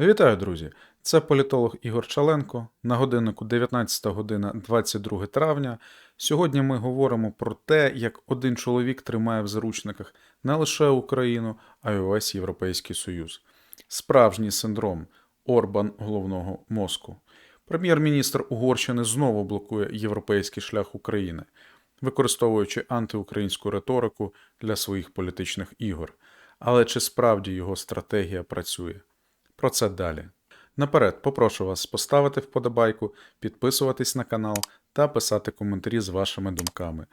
Вітаю, друзі! Це політолог Ігор Чаленко. На годиннику 19 година 22 травня. Сьогодні ми говоримо про те, як один чоловік тримає в заручниках не лише Україну, а й увесь Європейський Союз. Справжній синдром Орбан головного мозку. Прем'єр-міністр Угорщини знову блокує європейський шлях України, використовуючи антиукраїнську риторику для своїх політичних ігор. Але чи справді його стратегія працює? Про це далі. Наперед, попрошу вас поставити вподобайку, підписуватись на канал та писати коментарі з вашими думками.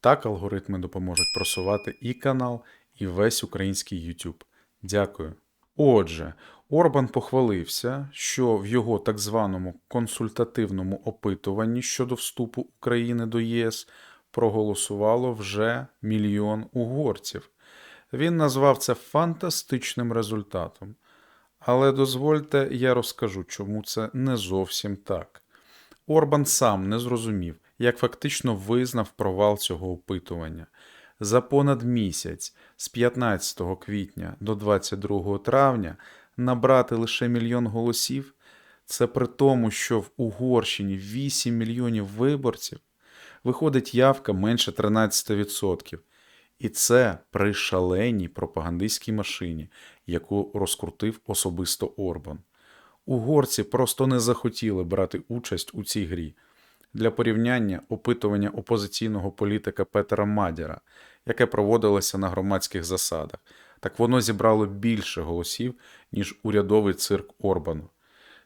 Так алгоритми допоможуть просувати і канал, і весь український YouTube. Дякую. Отже, Орбан похвалився, що в його так званому консультативному опитуванні щодо вступу України до ЄС проголосувало вже мільйон угорців. Він назвав це фантастичним результатом. Але дозвольте, я розкажу, чому це не зовсім так. Орбан сам не зрозумів, як фактично визнав провал цього опитування. За понад місяць з 15 квітня до 22 травня набрати лише мільйон голосів це при тому, що в Угорщині 8 мільйонів виборців виходить явка менше 13%. І це при шаленій пропагандистській машині, яку розкрутив особисто Орбан. Угорці просто не захотіли брати участь у цій грі. Для порівняння опитування опозиційного політика Петера Мадяра, яке проводилося на громадських засадах, так воно зібрало більше голосів, ніж урядовий цирк Орбану.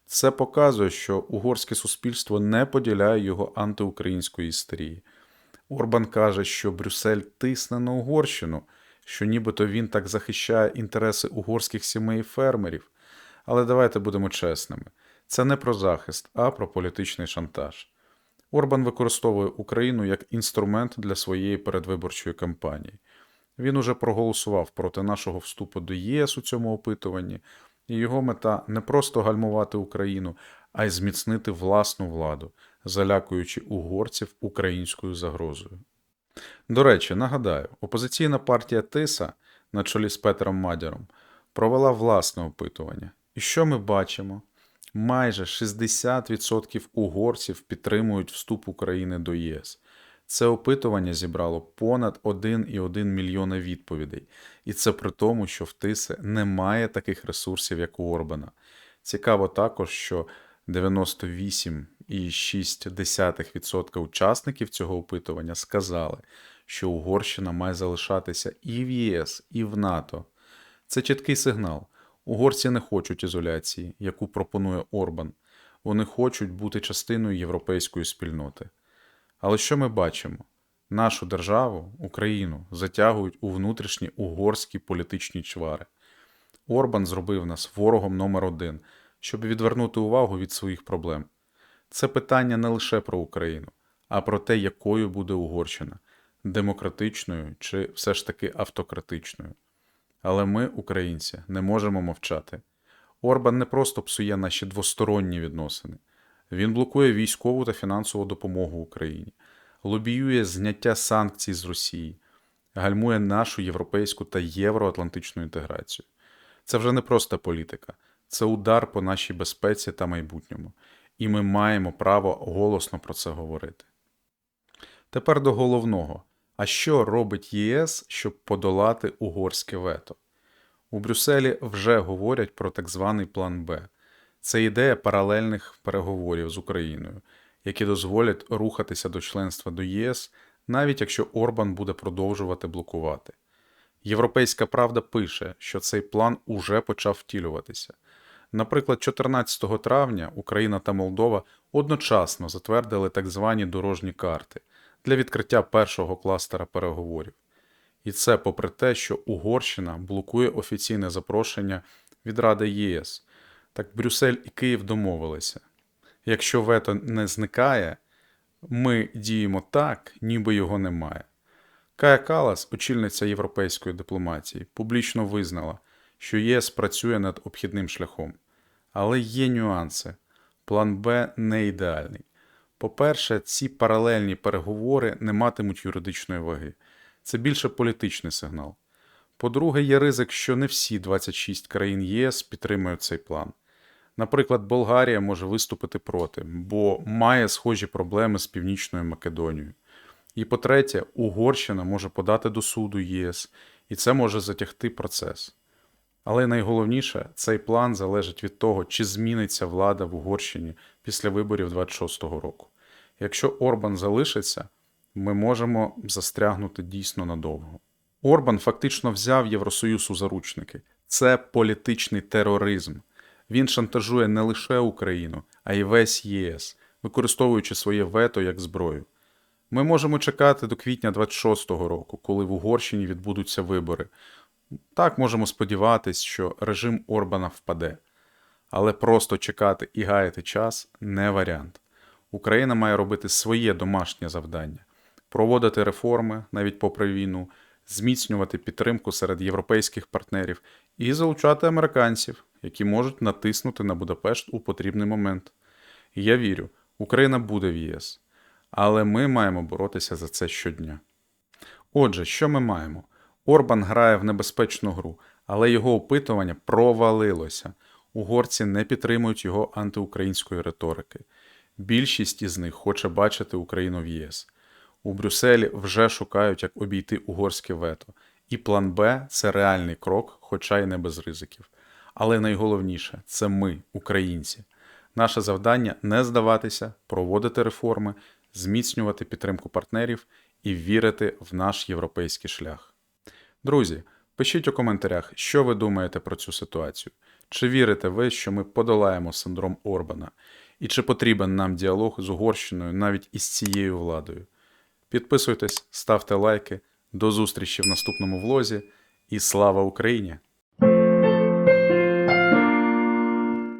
Це показує, що угорське суспільство не поділяє його антиукраїнської істерії. Орбан каже, що Брюссель тисне на Угорщину, що нібито він так захищає інтереси угорських сімей і фермерів. Але давайте будемо чесними: це не про захист, а про політичний шантаж. Орбан використовує Україну як інструмент для своєї передвиборчої кампанії. Він уже проголосував проти нашого вступу до ЄС у цьому опитуванні, і його мета не просто гальмувати Україну, а й зміцнити власну владу, залякуючи угорців українською загрозою. До речі, нагадаю, опозиційна партія Тиса на чолі з Петром Мадяром провела власне опитування. І що ми бачимо? Майже 60% угорців підтримують вступ України до ЄС. Це опитування зібрало понад 1,1 мільйона відповідей, і це при тому, що в Тиси немає таких ресурсів, як у Орбана. Цікаво також, що 98,6% учасників цього опитування сказали, що Угорщина має залишатися і в ЄС, і в НАТО. Це чіткий сигнал. Угорці не хочуть ізоляції, яку пропонує Орбан. Вони хочуть бути частиною європейської спільноти. Але що ми бачимо? Нашу державу, Україну, затягують у внутрішні угорські політичні чвари. Орбан зробив нас ворогом номер один, щоб відвернути увагу від своїх проблем. Це питання не лише про Україну, а про те, якою буде Угорщина демократичною чи все ж таки автократичною. Але ми, українці, не можемо мовчати. Орбан не просто псує наші двосторонні відносини, він блокує військову та фінансову допомогу Україні, лобіює зняття санкцій з Росії, гальмує нашу європейську та євроатлантичну інтеграцію. Це вже не просто політика, це удар по нашій безпеці та майбутньому, і ми маємо право голосно про це говорити. Тепер до головного. А що робить ЄС, щоб подолати угорське вето? У Брюсселі вже говорять про так званий план Б. Це ідея паралельних переговорів з Україною, які дозволять рухатися до членства до ЄС, навіть якщо Орбан буде продовжувати блокувати. Європейська правда пише, що цей план уже почав втілюватися. Наприклад, 14 травня Україна та Молдова одночасно затвердили так звані дорожні карти для відкриття першого кластера переговорів. І це попри те, що Угорщина блокує офіційне запрошення від Ради ЄС. Так Брюссель і Київ домовилися. Якщо вето не зникає, ми діємо так, ніби його немає. Кая Калас, очільниця європейської дипломатії, публічно визнала, що ЄС працює над обхідним шляхом. Але є нюанси. План Б не ідеальний. По-перше, ці паралельні переговори не матимуть юридичної ваги. Це більше політичний сигнал. По-друге, є ризик, що не всі 26 країн ЄС підтримують цей план. Наприклад, Болгарія може виступити проти, бо має схожі проблеми з Північною Македонією. І по-третє, Угорщина може подати до суду ЄС, і це може затягти процес. Але найголовніше, цей план залежить від того, чи зміниться влада в Угорщині після виборів 26-го року. Якщо Орбан залишиться, ми можемо застрягнути дійсно надовго. Орбан фактично взяв Євросоюз у заручники. Це політичний тероризм. Він шантажує не лише Україну, а й весь ЄС, використовуючи своє вето як зброю. Ми можемо чекати до квітня 26-го року, коли в Угорщині відбудуться вибори. Так можемо сподіватись, що режим Орбана впаде. Але просто чекати і гаяти час не варіант. Україна має робити своє домашнє завдання, проводити реформи навіть попри війну, зміцнювати підтримку серед європейських партнерів і залучати американців, які можуть натиснути на Будапешт у потрібний момент. Я вірю, Україна буде в ЄС, але ми маємо боротися за це щодня. Отже, що ми маємо? Орбан грає в небезпечну гру, але його опитування провалилося. Угорці не підтримують його антиукраїнської риторики. Більшість із них хоче бачити Україну в ЄС. У Брюсселі вже шукають, як обійти угорське вето. І план Б це реальний крок, хоча й не без ризиків. Але найголовніше це ми, українці. Наше завдання не здаватися, проводити реформи, зміцнювати підтримку партнерів і вірити в наш європейський шлях. Друзі, пишіть у коментарях, що ви думаєте про цю ситуацію. Чи вірите ви, що ми подолаємо синдром Орбана? І чи потрібен нам діалог з Угорщиною навіть із цією владою? Підписуйтесь, ставте лайки. До зустрічі в наступному влозі і слава Україні!